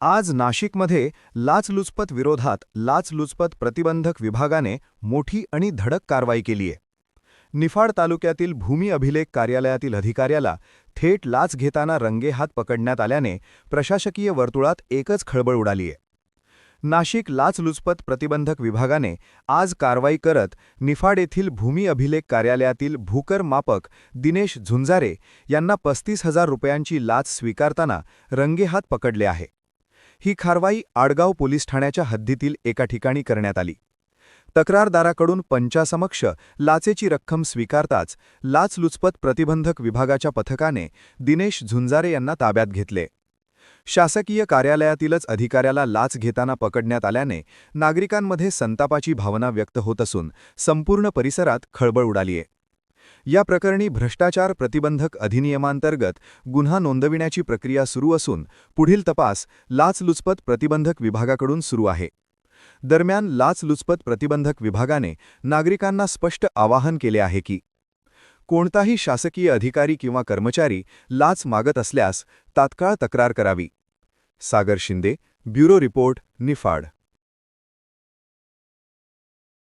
आज नाशिकमध्ये लाचलुचपत विरोधात लाचलुचपत प्रतिबंधक विभागाने मोठी आणि धडक कारवाई केलीय निफाड तालुक्यातील भूमी अभिलेख कार्यालयातील अधिकाऱ्याला थेट लाच घेताना रंगेहात पकडण्यात आल्याने प्रशासकीय वर्तुळात एकच खळबळ उडालीय नाशिक लाचलुचपत प्रतिबंधक विभागाने आज कारवाई करत निफाड येथील भूमी अभिलेख कार्यालयातील भूकर मापक दिनेश झुंजारे यांना पस्तीस हजार रुपयांची लाच स्वीकारताना रंगेहात पकडले आहे. ही कारवाई आडगाव पोलीस ठाण्याच्या हद्दीतील एका ठिकाणी करण्यात आली. तक्रारदाराकडून पंचासमक्ष लाचेची रक्कम स्वीकारताच लाचलुचपत प्रतिबंधक विभागाच्या पथकाने दिनेश झुंजारे यांना ताब्यात घेतले. शासकीय कार्यालयातीलच अधिकाऱ्याला लाच घेताना पकडण्यात आल्याने नागरिकांमध्ये संतापाची भावना व्यक्त होत असून संपूर्ण परिसरात खळबळ उडालीये. या प्रकरणी भ्रष्टाचार प्रतिबंधक अधिनियमांतर्गत गुन्हा नोंदविण्याची प्रक्रिया सुरू असून पुढील तपास लाचलुचपत प्रतिबंधक विभागाकडून सुरू आहे. दरम्यान लाचलुचपत प्रतिबंधक विभागाने नागरिकांना स्पष्ट आवाहन केले आहे की कोणताही शासकीय अधिकारी किंवा कर्मचारी लाच मागत असल्यास तात्काळ तक्रार करावी. Sagar Shinde bureau report Niphad.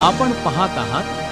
आपण पाहत आहात